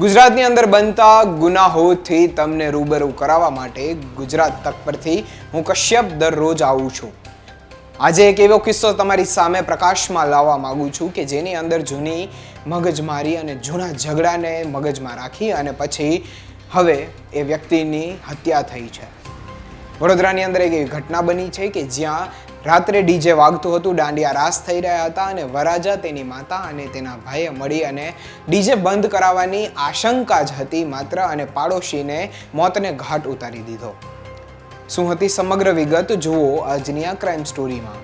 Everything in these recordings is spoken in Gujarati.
ગુજરાતની અંદર બનતા ગુનાહોથી તમને રૂબરૂ કરાવવા માટે ગુજરાત તક પરથી હું કશ્યપ દરરોજ આવું છું. આજે એક એવો કિસ્સો તમારી સામે પ્રકાશમાં લાવવા માંગુ છું કે જેની અંદર જૂની મગજમારી અને જૂના ઝઘડાને મગજમાં રાખી અને પછી હવે એ વ્યક્તિની હત્યા થઈ છે. વડોદરાની અંદર એક એવી ઘટના બની છે કે જ્યાં રાત્રે ડીજે વાગતું હતું, દાંડિયા રાસ થઈ રહ્યા હતા અને વરાજા તેની માતા અને તેના ભાઈએ મળી અને ડીજે બંધ કરાવવાની આશંકા જ હતી માત્ર અને પાડોશીને મોતને ઘાટ ઉતારી દીધો. શું હતી સમગ્ર વિગત? જુઓ આજની આ ક્રાઇમ સ્ટોરીમાં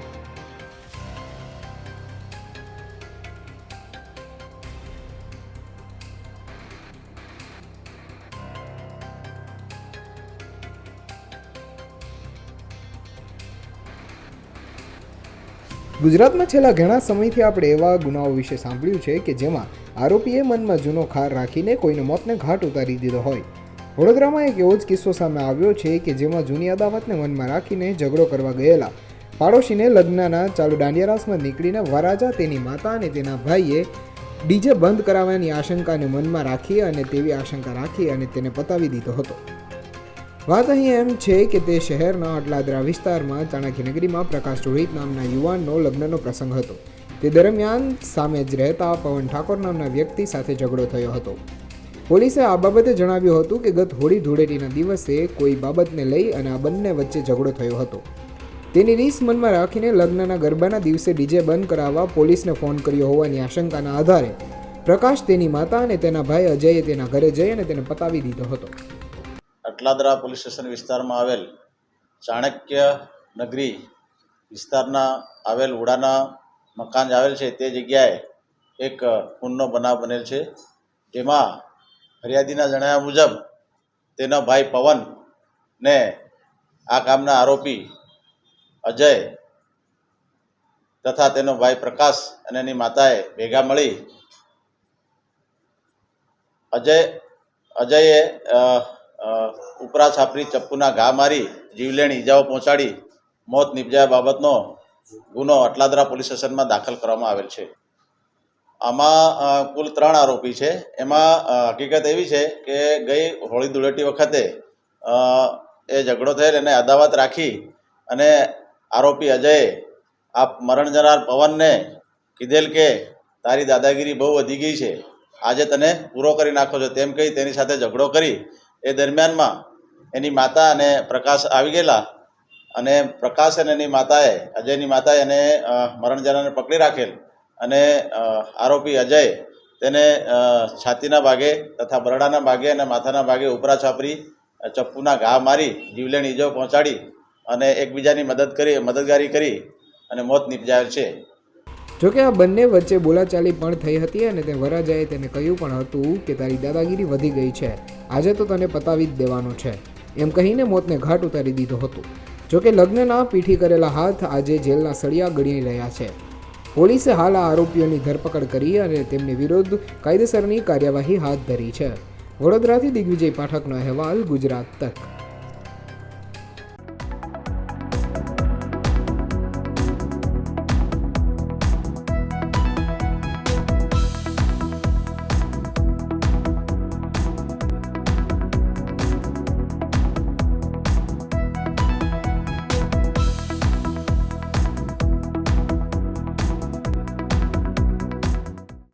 ગુજરાતમાં છેલ્લા ઘણા સમયથી આપણે એવા ગુનાઓ વિશે સાંભળ્યું છે કે જેમાં આરોપીએ મનમાં જૂનો ખાર રાખીને કોઈને મોતને ઘાટ ઉતારી દીધો હોય. વડોદરામાં એક એવો જ કિસ્સો સામે આવ્યો છે કે જેમાં જૂની અદાવતને મનમાં રાખીને ઝઘડો કરવા ગયેલા પાડોશીને લગ્નના ચાલુ દાંડિયારાસમાં નીકળીને વરાજા તેની માતા અને તેના ભાઈએ ડીજે બંધ કરાવવાની આશંકાને મનમાં રાખી અને તેવી આશંકા રાખી અને તેને પતાવી દીધો હતો. વાત અહીં એમ છે કે તે શહેરના અટલાદરા વિસ્તારમાં ચાણક્યનગરીમાં પ્રકાશ રોહિત નામના યુવાનનો લગ્નનો પ્રસંગ હતો. તે દરમિયાન સામે જ રહેતા પવન ઠાકોર નામના વ્યક્તિ સાથે ઝઘડો થયો હતો. પોલીસે આ બાબતે જણાવ્યું હતું કે ગત હોળી ધૂળેટીના દિવસે કોઈ બાબતને લઈ અને આ બંને વચ્ચે ઝઘડો થયો હતો. તેની રીસ મનમાં રાખીને લગ્નના ગરબાના દિવસે ડીજે બંધ કરાવવા પોલીસને ફોન કર્યો હોવાની આશંકાના આધારે. પ્રકાશ તેની માતા અને તેના ભાઈ અજયે તેના ઘરે જઈ અને તેને પતાવી દીધો હતો. અટલાદરા પોલીસ સ્ટેશન વિસ્તારમાં આવેલ ચાણક્ય નગરી વિસ્તારના આવેલ ઉડાના મકાન આવેલ છે, તે જગ્યાએ એક ખૂનનો બનાવ બનેલ છે. જેમાં ફરિયાદીના જણાવ્યા મુજબ, તેનો ભાઈ પવન ને આ કામના આરોપી અજય તથા તેનો ભાઈ પ્રકાશ અને એની માતાએ ભેગા મળી અજય, અજયે ઉપરા છાપરી ચપ્પુના ઘા મારી જીવલેણ ઈજાઓ પહોંચાડી મોત નિપજાયા બાબતનો ગુનો અટલાદરા પોલીસ સ્ટેશનમાં દાખલ કરવામાં આવેલ છે. આમાં કુલ ત્રણ આરોપી છે. એમાં હકીકત એવી છે કે ગઈ હોળી ધૂળેટી વખતે એ ઝઘડો થયેલ એને અદાવત રાખી અને આરોપી અજયે આ મરણ જનાર પવનને કીધેલ કે, તારી દાદાગીરી બહુ વધી ગઈ છે. આજે તને પૂરો કરી નાખો છો. તેમ કહી તેની સાથે ઝઘડો કરી એ દરમિયાનમાં એની માતા અને પ્રકાશ આવી ગયેલા અને પ્રકાશ અને એની માતાએ, અજયની માતાએ એને મરણજાનાને પકડી રાખેલ અને આરોપી અજય તેને છાતીના ભાગે તથા બરડાના ભાગે અને માથાના ભાગે ઉપરા છાપરી ચપ્પુના ઘા મારી જીવલેણ ઈજો પહોંચાડી અને એકબીજાની મદદ કરી, મદદગારી કરી અને મોત નિપજાયેલ છે. જોકે આ બંને વચ્ચે બોલાચાલી પણ થઈ હતી અને તે વરાજાએ તેને કહ્યું પણ હતું કે તારી દાદાગીરી વધી ગઈ છે. આજે તો તને પતાવી જ દેવાનો છે. એમ કહીને મોતને ઘાટ ઉતારી દીધો હતો. જોકે લગ્નના પીઠી કરેલા હાથ આજે જેલના સળિયા ગણી રહ્યા છે. પોલીસે હાલ આ આરોપીઓની ધરપકડ કરી અને તેમની વિરુદ્ધ કાયદેસરની કાર્યવાહી હાથ ધરી છે. વડોદરાથી દિગ્વિજય પાઠકનો અહેવાલ ગુજરાત તક.